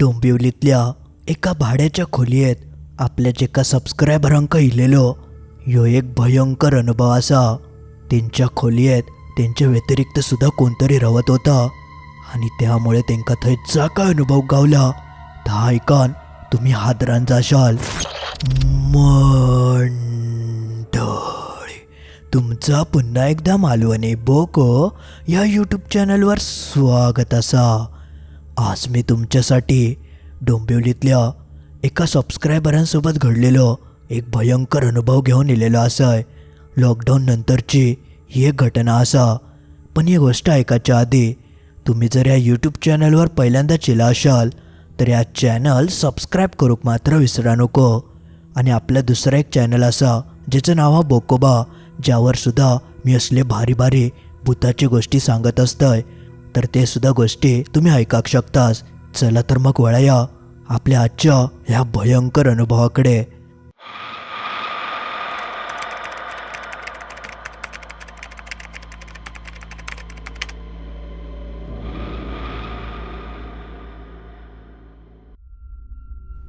डोंबिवलीतल्या एका भाड्याच्या खोलयेत आपल्याच एका सबस्क्रायबरांक इलेलो ह्यो एक भयंकर अनुभव आसा तेंच्या खोलयेत तेंच्या व्यतिरिक्त सुद्धा कोणतरी रवत होता. आणि त्यामुळे तेंका थंय जा काय अनुभव गावला? ता ऐकान तुम्ही हादरान जाशाल. मंडळी तुमचा पुन्हा एकदा मालवणी बोको या यूट्यूब चॅनलवर स्वागत असा. आज मी तुमच्यासाठी डोंबिवलीतल्या एका सबस्क्रायबरांसोबत घडलेलो एक भयंकर अनुभव घेऊन इलेलो आसाय लॉकडाऊन नंतरची ही एक घटना असा. पण ही गोष्ट ऐकायच्या आधी तुम्ही जर या यूट्यूब चॅनलवर पहिल्यांदा चिला असाल तर या चॅनल सबस्क्राईब करूक मात्र विसरा नको. आणि आपलं दुसरं एक चॅनल असा ज्याचं नाव हा बोकोबा ज्यावर सुद्धा मी असले भारी भारी भूताची गोष्टी सांगत असतंय. तर ते सुद्धा गोष्टी तुम्ही ऐकाक शकतास. चला तर मग वळया आपल्या आजच्या ह्या भयंकर अनुभवाकडे.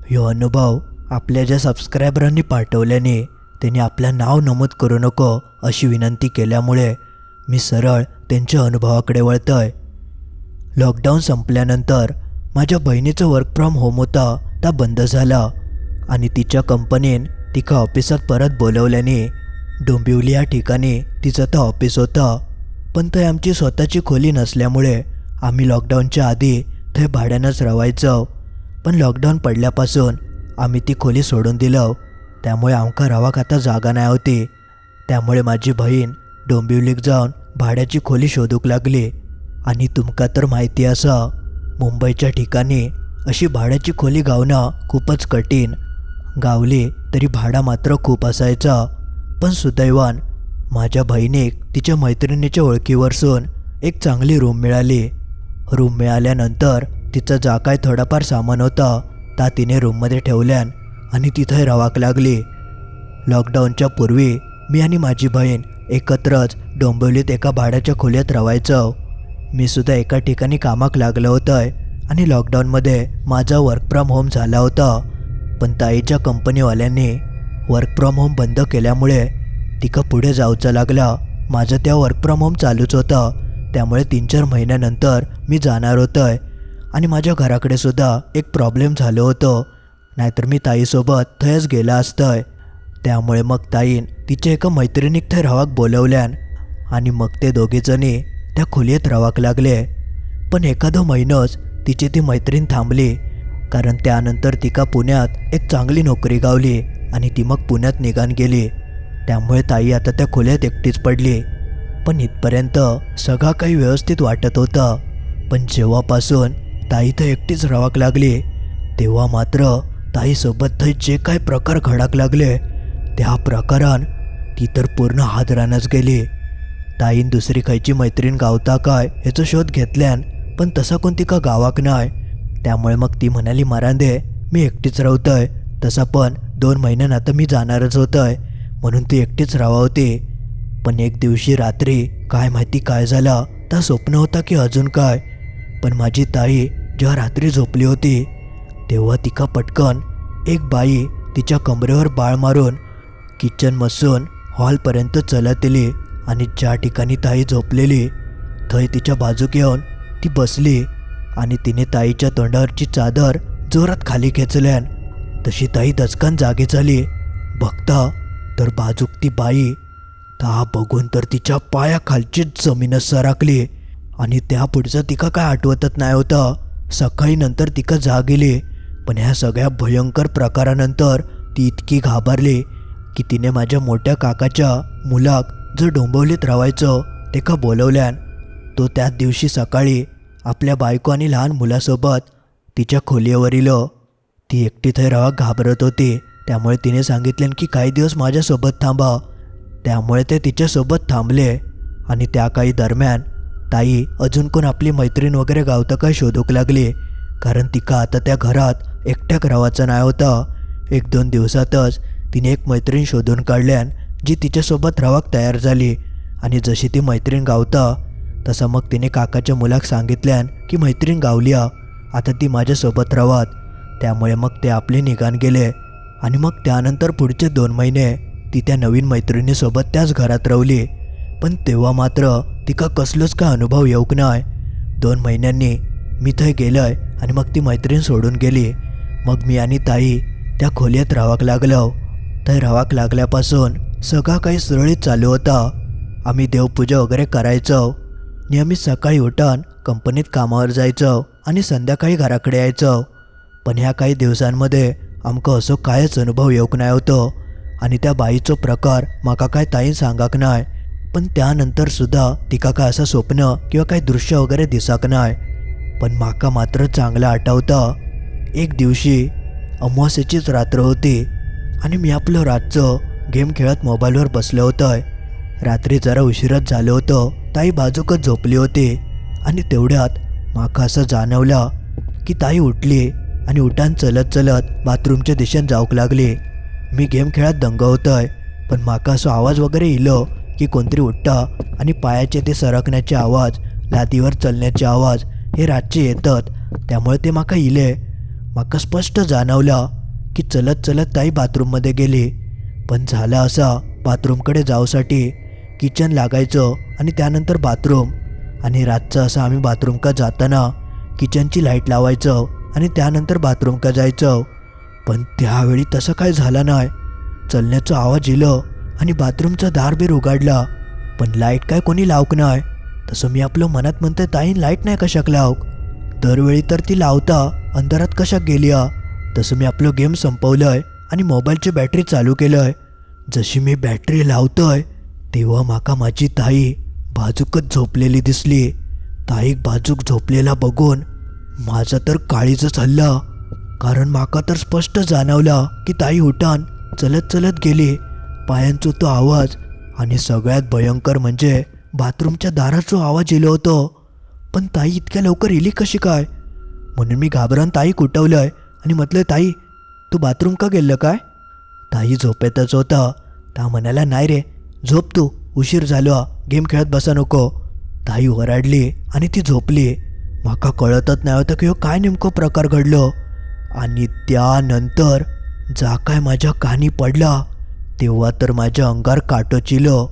ह्यो अनुभव आपल्या ज्या सबस्क्रायबरांनी पाठवल्याने त्यांनी आपलं नाव नमूद करू नको अशी विनंती केल्यामुळे मी सरळ त्यांच्या अनुभवाकडे वळतोय. लॉकडाऊन संपल्यानंतर माझ्या बहिणीचं वर्क फ्रॉम होम होता त्या बंद झाला. आणि तिच्या कंपनीन तिका ऑफिसात परत बोलवल्याने डोंबिवली या ठिकाणी तिचं तर ऑफिस होतं. पण ते आमची स्वतःची खोली नसल्यामुळे आम्ही लॉकडाऊनच्या आधी थंय भाड्यानंच रवायचं. पण लॉकडाऊन पडल्यापासून आम्ही ती खोली सोडून दिलं. त्यामुळे आमका रावाक आता जागा नाही होती. त्यामुळे माझी बहीण डोंबिवलीक जाऊन भाड्याची खोली शोधूक लागली. आणि तुमका तर माहिती असा मुंबईच्या ठिकाणी अशी भाड्याची खोली गावणं खूपच कठीण. गावले तरी भाडा मात्र खूप असायचा. पण सुदैवान माझ्या बहिणीक तिच्या मैत्रिणीच्या ओळखीवरसून एक चांगली रूम मिळाली. रूम मिळाल्यानंतर तिचं जा काय थोडाफार सामान होता ता तिने रूममध्ये ठेवल्यान आणि तिथं रवाक लागली. लॉकडाऊनच्या पूर्वी मी आणि माझी बहीण एकत्रच डोंबिवलीत एका भाड्याच्या खोलीत राहायचो मी सुद्धा एका ठिकाणी कामाक लागलं होतं आणि लॉकडाऊनमध्ये माझा वर्क फ्रॉम होम झाला होता. पण ताईच्या कंपनीवाल्यांनी वर्क फ्रॉम होम बंद केल्यामुळे तिका पुढे जाऊचं लागला. माझं त्या वर्क फ्रॉम होम चालूच होतं. त्यामुळे तीन चार महिन्यानंतर मी जाणार होतोय. आणि माझ्या घराकडे सुद्धा एक प्रॉब्लेम झालं होतं. नाहीतर मी ताईसोबत थंयच गेला असतंय. त्यामुळे मग ताईन तिच्या एका मैत्रिणीक थंय रावाक बोलवल्यान आणि मग ते दोघीजणी त्या खोलीत रवाक लागले. पण एखादं महिनंच तिची ती मैत्रीण थांबली कारण त्यानंतर तिका पुण्यात एक चांगली नोकरी गावली आणि ती मग पुण्यात निघान गेली. त्यामुळे ताई आता त्या खोल्यात एकटीच पडली. पण इथपर्यंत सगळा काही व्यवस्थित वाटत होतं. पण जेव्हापासून ताई तर एकटीच रावाक लागली तेव्हा मात्र ताईसोबत थंय जे काही प्रकार घडाक लागले त्या प्रकारान ती तर पूर्ण हादरानच गेली. ताईन दुसरी खयची मैत्रीण गावता काय ह्याचा शोध घेतल्यान पण तसा कोण तिका गावाक नाय. त्यामुळे मग ती म्हणाली मरांदे मी एकटीच राहतोय तसा पण दोन महिन्यानं आता मी जाणारच होतंय. म्हणून ती एकटीच राहा होती पण एक दिवशी रात्री काय माहिती काय झालं तर स्वप्न होता की अजून काय. पण माझी ताई जेव्हा रात्री झोपली होती तेव्हा तिका पटकन एक बाई तिच्या कमरेवर बाळ मारून किचन मसून हॉलपर्यंत चलत येली आणि ज्या ठिकाणी ताई झोपलेली थंय तिच्या बाजूक येऊन ती बसली आणि तिने ताईच्या तोंडावरची चादर जोरात खाली खेचल्यान तशी ताई दचकन जागे झाली. बघता तर बाजूक ती बाई ता बघून तर तिच्या पायाखालचीच जमीनच सरकली आणि त्या पुढचं तिका काय आठवतच नाही होतं. सकाळी नंतर तिका जाग गेली पण ह्या सगळ्या भयंकर प्रकारानंतर ती इतकी घाबरली की तिने माझ्या मोठ्या काकाच्या मुलाक जो डोंबवलीत राहायचं ते का बोलवल्यान तो त्याच दिवशी सकाळी आपल्या बायको आणि लहान मुलासोबत तिच्या खोलीवर इलो. ती एकटी थंय राहा घाबरत होती. त्यामुळे तिने सांगितले की काही दिवस माझ्यासोबत थांबा. त्यामुळे ते तिच्यासोबत थांबले. आणि त्या काही दरम्यान ताई अजून कोण आपली मैत्रीण वगैरे गावतं काय शोधूक लागली? कारण तिका आता त्या घरात एकट्याक राहायचं नाही होतं. एक दोन दिवसातच तिने एक मैत्रीण शोधून काढल्यान जी तिच्यासोबत रावाक तयार झाली. आणि जशी ती मैत्रीण गावता तसं मग तिने काकाच्या मुलाक सांगितल्यान की मैत्रीण गावल्या. आता ती माझ्यासोबत रवात. त्यामुळे मग ते आपले निघान गेले. आणि मग त्यानंतर पुढचे दोन महिने ती त्या नवीन मैत्रिणीसोबत त्याच घरात रवली. पण तेव्हा मात्र तिका कसलोच काय अनुभव येऊक नाही दोन महिन्यांनी मी थंय गेलंय आणि मग ती मैत्रीण सोडून गेली. मग मी आणि ताई त्या खोलीत रावाक लागलो. थंय रावाक लागल्यापासून सगळा काही सुरळीत चालू होता. आम्ही देवपूजा वगैरे करायचो. नियमित सकाळी उठून कंपनीत कामावर जायचो आणि संध्याकाळी घराकडे यायचो. पण ह्या काही दिवसांमध्ये आमकां असो कायच अनुभव येवंक नाही होतो. आणि त्या बाईचो प्रकार म्हाका काय ताईन सांगाक नाय पण त्यानंतर सुद्धा तिका काय असं स्वप्न किंवा काही दृश्य वगैरे दिसाक नाय पण माका मात्र चांगलं आठवतं. एक दिवशी अमावस्येचीच रात्र होती आणि मी आपलं रातचं गेम खेळत मोबाईलवर बसलो होतं. रात्री जरा उशिराच झालं होतं. ताई बाजूकच झोपली होती. आणि तेवढ्यात माका असं जाणवलं की ताई उठली आणि उठान चलत चलत बाथरूमच्या दिशेने जाऊक लागली. मी गेम खेळत दंग होतोय पण माका असो आवाज वगैरे इलो की कोणतरी उठता आणि पायाचे ते सरकण्याचे आवाज लादीवर चलण्याचे आवाज हे रातचे येतात. त्यामुळे ते माका इले. माका स्पष्ट जाणवलं की चलत चलत ताई बाथरूममध्ये गेली. पण झालं असा बाथरूमकडे जाऊसाठी किचन लागायचं आणि त्यानंतर बाथरूम. आणि रातचं असं आम्ही बाथरूम का जाताना किचनची लाइट लावायचं आणि त्यानंतर बाथरूम का जायचं. पण त्यावेळी तसं काय झालं नाही. चलण्याचा आवाज इलं आणि बाथरूमचा दार बीर उघडला. पण लाइट काय कोणी लावक नाही. तसं मी आपलं मनात म्हणते ताईन लाइट नाही कशाक लावक? दरवेळी तर ती लावता अंधारात कशाक गेली तसं मी आपलं गेम संपवलं आहे आणि मोबाईलची बॅटरी चालू केलं आहे जशी मी बॅटरी लावतो आहे तेव्हा माका माझी ताई बाजूकच झोपलेली दिसली. ताईक बाजूक झोपलेला बघून माझा तर काळीजच हल्ला कारण माका तर स्पष्ट जाणवला की ताई उठान चलत चलत गेली. पायांचो तो आवाज आणि सगळ्यात भयंकर म्हणजे बाथरूमच्या दाराचो आवाज येलो होतो. पण ताई इतक्या लवकर येली कशी काय? म्हणून मी घाबरून ताई कुटवलंय आणि म्हटलं ताई तू बाथरूम का गेलं काय? ताई झोपेतच होता. ता म्हणाला नाही रे झोप तू. उशीर झालो. गेम खेळत बसा नको. ताई ओरडली आणि ती झोपली. माका कळतच नाही होतं की हो काय नेमकं प्रकार घडलो. आणि त्यानंतर जा काय माझ्या कानी पडला तेव्हा तर माझ्या अंगार काटो चिलो.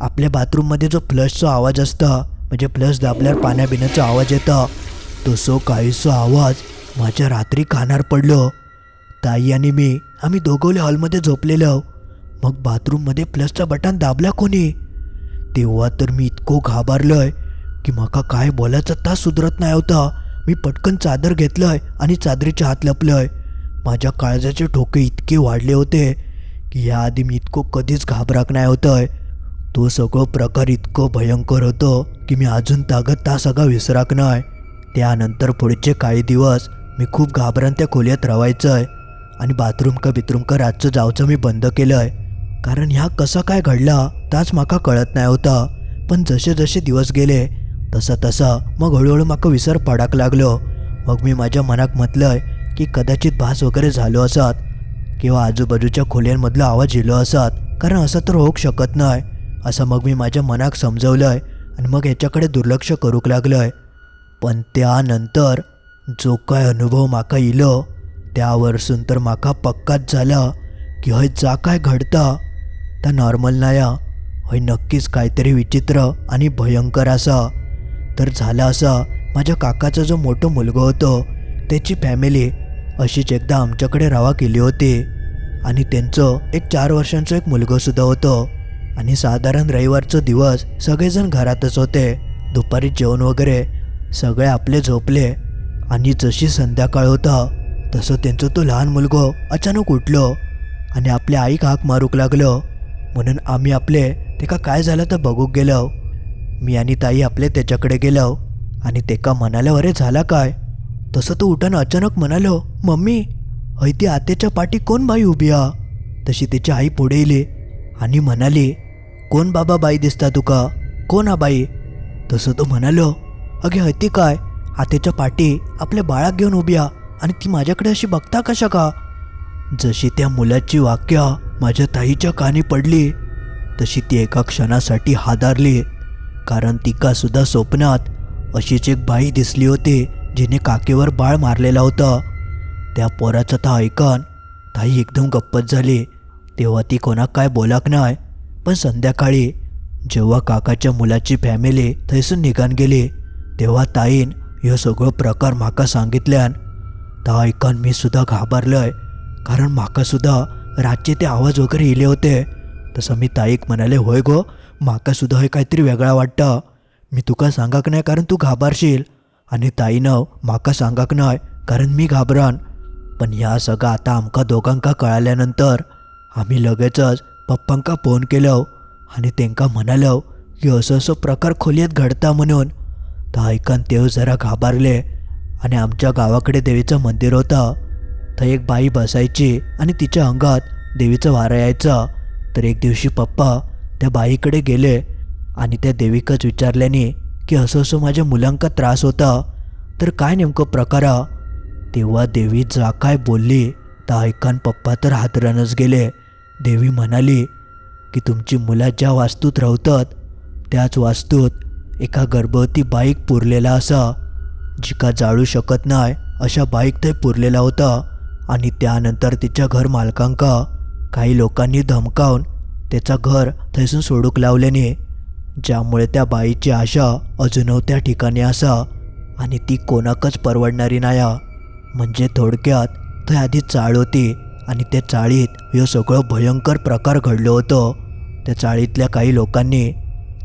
आपल्या बाथरूममध्ये जो फ्लशचा आवाज असता म्हणजे फ्लश दाबल्यावर पाण्याबिण्याचा आवाज येतं तसो काहीसा आवाज माझ्या रात्री कानार पडलो. ताई आणि मी आम्ही दोघवले हॉलमध्ये झोपलेलो आहो. मग बाथरूममध्ये प्लसचा बटन दाबला कोणी? तेव्हा तर मी इतको घाबरलोय की माका काय बोलायचं तास सुधरत नाही होता. मी पटकन चादर घेतलंय आणि चादरीच्या हात लपलंय. माझ्या काळजाचे ठोके इतके वाढले होते की याआधी मी इतको कधीच घाबराक नाही होतंय. तो सगळं प्रकार इतकं भयंकर होतं की मी अजून तागत ता सगळा विसराक नाही. त्यानंतर पुढचे काही दिवस मी खूप घाबरून त्या खोल्यात रवायचंय. आणि बाथरूम का बिथरूम का रातचं जावचं मी बंद केलंय. कारण ह्या कसं काय घडला ताच माका कळत नाही होता. पण जसे जसे दिवस गेले तसा तसा मग हळूहळू माका विसर पडाक लागलो. मग मी माझ्या मनाक म्हटलंय की कदाचित भास वगैरे झालो असत किंवा आजूबाजूच्या खोल्यांमधला आवाज येलो असत. कारण असं तर होऊ शकत नाही. असं मग मी माझ्या मनाक समजवलंय आणि मग याच्याकडे दुर्लक्ष करूक लागलंय. पण त्यानंतर जो काय अनुभव माका इलो त्यावरसून तर माका पक्काच झाला की हय जा काय घडता. त्या नॉर्मल नाया हय नक्कीच काहीतरी विचित्र आणि भयंकर असा. तर झालं असा माझ्या काकाचा जो मोठो मुलगा होतो त्याची फॅमिली अशीच एकदा आमच्याकडे रावा केली होती. आणि त्यांचं एक चार वर्षांचं एक मुलगं सुद्धा होतं. आणि साधारण रविवारचा दिवस सगळेजण घरातच होते. दुपारी जेवण वगैरे सगळे आपले झोपले. आणि जशी संध्याकाळ होता तसं त्यांचं तो लहान मुलगो अचानक उठलं आणि आपल्या आईक हाक मारूक लागलं. म्हणून आम्ही आपले तेका काय झालं तर बघूक गेलो. मी आणि ताई आपले त्याच्याकडे गेलो आणि तेका म्हणाल्या अरे झाला काय? तसं तो उठानं अचानक म्हणालो मम्मी हय ती आत्याच्या पाठी कोण बाई उभी आ? तशी तिची आई पुढे येली आणि म्हणाली कोण बाबा बाई दिसता तुका? कोण हा बाई? तसं तो म्हणालो अगे हती काय? आतेच्या पाठी आपल्या बाळाक घेऊन उभी आ. आणि ती माझ्याकडे अशी बघता कशा का? जशी त्या मुलाची वाक्य माझ्या ताईच्या कानी पडली तशी ती एका क्षणासाठी हादारली कारण तिका सुद्धा स्वप्नात अशीच एक बाई दिसली होती जिने काकेवर बाळ मारलेला होता. त्या पोराचं तर ऐकन ताई एकदम गप्पत झाली. तेव्हा ती कोणाक काय बोलाक नाही पण संध्याकाळी जेव्हा काकाच्या मुलाची फॅमिली थंयसून निघान गेली तेव्हा ताईन ह्यो सगळो प्रकार म्हाका सांगितल्यान ता ऐकून मी सुद्धा घाबरलोय. कारण म्हाका सुद्धा रातचे ते आवाज वगैरे इले होते. तसं मी ताईक म्हणाले होय गो म्हाका सुद्धा हे काहीतरी वेगळा वाटतं. मी तुका सांगाक नाही कारण तू घाबरशील. आणि ताईनं म्हाका सांगाक नाही कारण मी घाबरान. पण ह्या सगळं आता आमका दोघांका कळाल्यानंतर आम्ही लगेचच पप्पांका फोन केलो आणि तेंका म्हणालो की असं असं प्रकार खोलयेत घडता म्हणून. तर ऐकून तेव जरा घाबरले. आणि आमच्या गावाकडे देवीचं मंदिर होतं. थंय एक बाई बसायची आणि तिच्या अंगात देवीचं वारं यायचं. तर एक दिवशी पप्पा त्या बाईकडे गेले आणि त्या देवीकच विचारल्याने की असं असं माझ्या मुलांका त्रास होता. तर काय नेमकं प्रकार? तेव्हा देवी जा काय बोलली? तर ऐकान पप्पा तर हातरानच गेले. देवी म्हणाली की तुमची मुलं ज्या वास्तूत राहतात त्याच वास्तूत एका गर्भवती बाईक पुरलेला असा. जिका जाळू शकत नाही अशा बाईक थंय पुरलेला होता. आणि त्यानंतर तिच्या घर मालकांका काही लोकांनी धमकावून त्याचा घर थंयसून सोडूक लावल्याने ज्यामुळे त्या बाईची आशा अजूनही त्या ठिकाणी असा आणि ती कोणाकच परवडणारी नाया. म्हणजे थोडक्यात थंय आधी चाळ होती आणि त्या चाळीत ह्यो सगळं भयंकर प्रकार घडलो होतो. त्या चाळीतल्या काही लोकांनी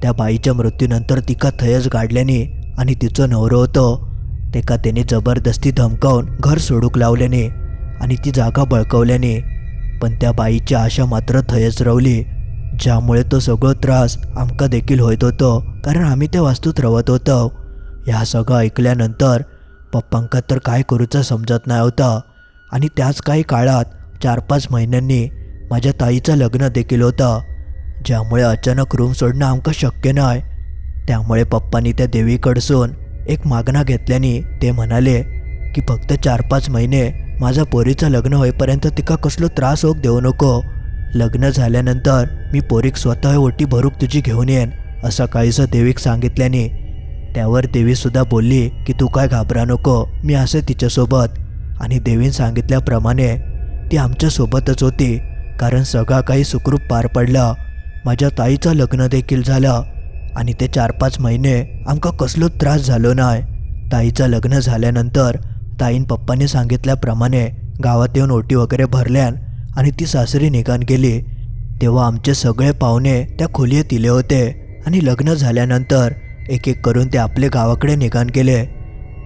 त्या बाईच्या मृत्यूनंतर तिका थंयच गाडल्याने आणि तिचं नवरं होतं. तेका त्याने जबरदस्ती धमकावून घर सोडूक लावल्याने आणि ती जागा बळकवल्याने. पण त्या बाईची आशा मात्र थयच रवली ज्यामुळे तो सगळो त्रास आमका देखील होत होतो कारण आम्ही त्या वास्तूत रवत होतो. ह्या सगळं ऐकल्यानंतर पप्पांका तर काय करूचं समजत नाही होता. आणि त्याच काही काळात चार पाच महिन्यांनी माझ्या ताईचं लग्न देखील होतं ज्यामुळे अचानक रूम सोडणं आमका शक्य नाही. त्यामुळे पप्पांनी त्या देवीकडसून एक मागणा घेतल्याने ते म्हणाले की फक्त चार पाच महिने माझा पोरीचं लग्न होईपर्यंत तिका कसलो त्रास होक देऊ नको. लग्न झाल्यानंतर मी पोरीक स्वतः ओटी भरूक तुझी घेऊन येईन असं काहीसं देवीक सांगितल्याने त्यावर देवीसुद्धा बोलली की तू काय घाबरा नको मी असे तिच्यासोबत. आणि देवीन सांगितल्याप्रमाणे ती आमच्यासोबतच होती कारण सगळा काही सुखरूप पार पडला. माझ्या ताईचं लग्न देखील झालं. आणि ते चार पाच महिने आमका कसलोच त्रास झालो नाही ताईचं लग्न झाल्यानंतर ताईन पप्पाने सांगितल्याप्रमाणे गावात येऊन ओटी वगैरे भरल्यान आणि ती सासरी निघान गेली. तेव्हा आमचे सगळे पाहुणे त्या खोलीत इले होते आणि लग्न झाल्यानंतर एक एक करून ते आपले गावाकडे निघान गेले.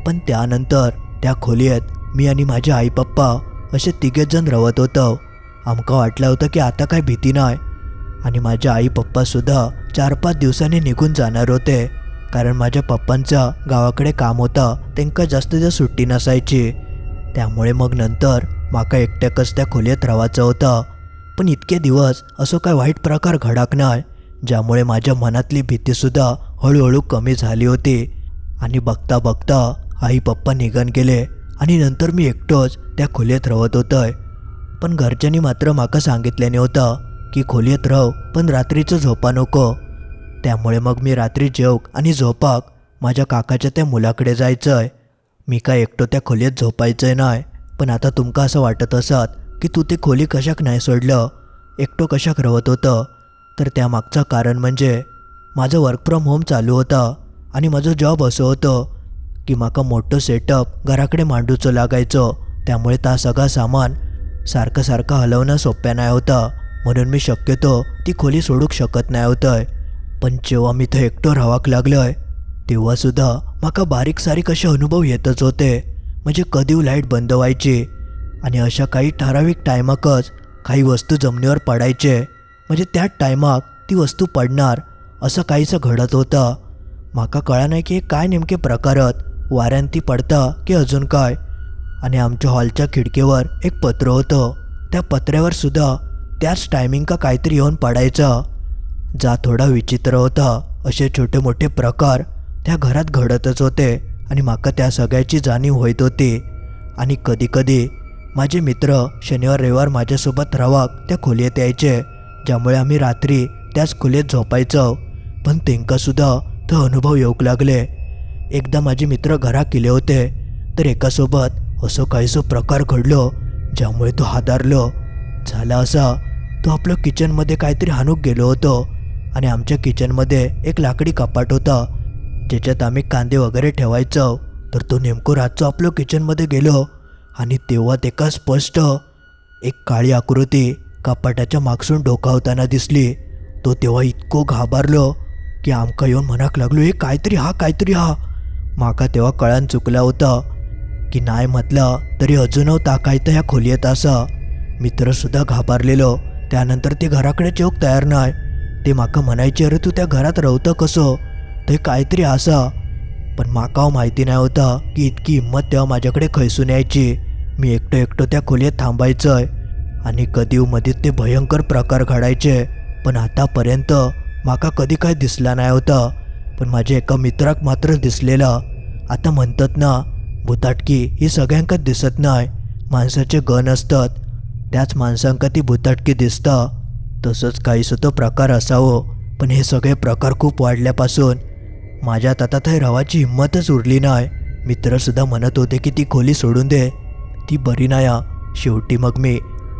पण त्यानंतर त्या खोलीत मी आणि माझे आई पप्पा असे तिघेच जण रवत होतो. आमका वाटलं होतं की आता काय भीती नाही आणि माझ्या आई पप्पासुद्धा चार पाच दिवसांनी निघून जाणार होते. कारण माझ्या पप्पांचं गावाकडे काम होतं त्यांका जास्त जास्त सुट्टी नसायची. त्यामुळे मग नंतर माका एकट्याकच त्या खोलीत राहायचं होतं. पण इतके दिवस असं काय वाईट प्रकार घडाक नाही ज्यामुळे माझ्या मनातली भीतीसुद्धा हळूहळू कमी झाली होती. आणि बघता बघता आई पप्पा निघून गेले आणि नंतर मी एकटोच त्या खोलीत राहत होतोय. पण घरच्यांनी मात्र माका सांगितल्याने होतं की खोलीत राह पण रात्रीचं झोपा नको. त्यामुळे मग मी रात्री जेवक आणि झोपाक. माझ्या काकाच्या त्या मुलाकडे जायचं आहे मी काय एकटो त्या खोलीत झोपायचंय नाही पण आता तुमका असं वाटत असत की तू ते खोली कशाक नाही सोडलं? एकटो कशाक रवत होतं? तर त्यामागचं कारण म्हणजे माझं वर्क फ्रॉम होम चालू होतं आणि माझं जॉब असं होतं की माका मोठं सेटअप घराकडे मांडूचं लागायचं. त्यामुळे ता सगळा सामान सारखं सारखं हलवणं सोप्या नाही होतं. म्हणून मी शक्यतो ती खोली सोडूक शकत नाही होतं पण जेव्हा मी थं एकटो राहावाक लागलोय तेव्हासुद्धा माका बारीक सारीक असे अनुभव येतच होते. म्हणजे कधी लाइट बंद व्हायची आणि अशा काही ठराविक टायमाकच काही वस्तू जमिनीवर पडायचे. म्हणजे त्याच टायमाक ती वस्तू पडणार असं काहीसं घडत होतं. माका कळा नाही की हे काय नेमके प्रकारत वाऱ्यान ती पडता की अजून काय. आणि आमच्या हॉलच्या खिडकीवर एक पत्र होतं. त्या पत्र्यावर सुद्धा त्याच टायमिंग का काहीतरी येऊन पडायचं. जा थोडा विचित्र होता. असे छोटे मोठे प्रकार त्या घरात घडतच होते आणि माका त्या सगळ्याची जाणीव होत होती. आणि कधीकधी माझे मित्र शनिवार रविवार माझ्यासोबत रवाक त्या खोलीत यायचे ज्यामुळे आम्ही रात्री त्याच खोलीत झोपायचो. पण तेंकासुद्धा तो अनुभव येऊक लागले. एकदा माझे मित्र घरा केले होते तर एकासोबत असो काहीसो प्रकार घडलो ज्यामुळे तो हादारलो. झाला असा तो आपलं किचनमध्ये काहीतरी हाणूक गेलो होतो. आणि आमच्या किचनमध्ये एक लाकडी कपाट होता. ज्याच्यात आम्ही कांदे वगैरे ठेवायचो. तर तो नेमकं रातचं आपलं किचनमध्ये गेलो. आणि तेव्हा एका स्पष्ट. एक काळी आकृती कपाटाच्या मागसून डोकावताना दिसली. तो तेव्हा इतको घाबरलो की आमका येऊन म्हणाक लागलो हे काहीतरी हा काहीतरी हा. माका तेव्हा कळण चुकला होता की नाही म्हटलं तरी अजूनव ताकायतं ह्या खोलीत असा. मित्रसुद्धा घाबरलेलो. त्यानंतर ते घराकडे चौक तयार नाही. ते माका म्हणायचे अरे तू त्या घरात राहतं कसं? ते काहीतरी असा. पण माकाव माहिती नाही होता की इतकी हिंमत तेव्हा माझ्याकडे खैसून यायची. मी एकटं एकटं त्या खोलीत थांबायचंय आणि कधी मधीत ते भयंकर प्रकार घडायचे. पण आतापर्यंत माका कधी काय दिसला नाही होता. पण माझ्या एका मित्राक मात्र दिसलेला. आता म्हणतात ना भुताटकी ही सगळ्यांकाच दिसत नाही. माणसाचे गण असतात. त्याच माणसांका ती भुताटकी दिसता. तसंच काहीसं तो प्रकार असावं. पण हे सगळे प्रकार खूप वाढल्यापासून माझ्यात आता थंय रवाची हिंमतच उरली नाही. मित्रसुद्धा म्हणत होते की ती खोली सोडून दे. ती बरी नाही हा. शेवटी मग मी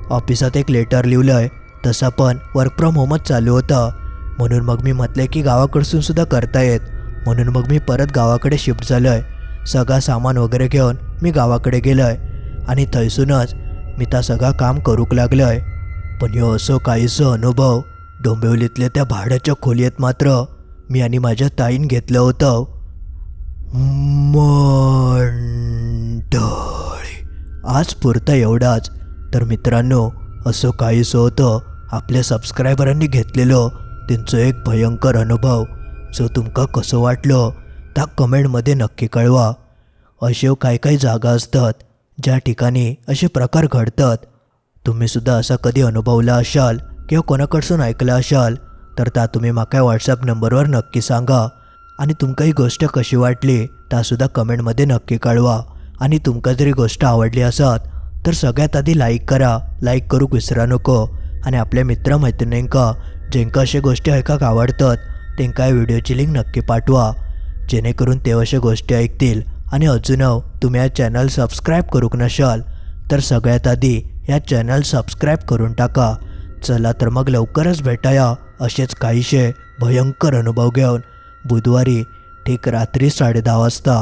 ऑफिसात एक लेटर लिहिलं आहे तसा पण वर्क फ्रॉम होमच चालू होता. म्हणून मग मी म्हटलं की गावाकडसून सुद्धा करता येत. म्हणून मग मी परत गावाकडे शिफ्ट झालो आहे सगळा सामान वगैरे घेऊन मी गावाकडे गेलो आहे आणि थंयसूनच मी त्या सगळा काम करूक लागलो आहे पण ह्यो असो काहीसं अनुभव डोंबिवलीतल्या त्या भाड्याच्या खोलीत मात्र मी आणि माझ्या ताईन घेतलं होतं. मंडळी आज पुरता एवढाच. तर मित्रांनो असं काहीसं होतं आपल्या सबस्क्रायबरांनी घेतलेलं त्यांचं एक भयंकर अनुभव. जो तुमका कसं वाटलं त्या कमेंटमध्ये नक्की कळवा. असे काही काही जागा असतात ज्या ठिकाणी असे प्रकार घडतात. तुम्ही सुद्धा असा कधी अनुभवला असाल किंवा कोणाकडसून ऐकला असाल तर त्या तुम्ही माका व्हॉट्सॲप नंबरवर नक्की सांगा. आणि तुमका ही गोष्ट कशी वाटली त्यासुद्धा कमेंटमध्ये नक्की कळवा. आणि तुमका जरी गोष्ट आवडली असत तर सगळ्यात आधी लाईक करा. लाईक करूक विसरा नको. आणि आपल्या मित्रमैत्रिणींका जेंका अशा गोष्टी ऐकाक आवडतात तेंका या व्हिडिओची लिंक नक्की पाठवा. जेणेकरून ते अशा गोष्टी ऐकतील. आणि अजूनव तुम्ही हा चॅनल सबस्क्राईब करूक नशाल तर सगळ्यात आधी या चॅनल सबस्क्राईब करून टाका. चला तर मग लवकरच भेटाया असेच काहीसे भयंकर अनुभव घेऊन. बुधवारी ठीक रात्री साडे वाजता.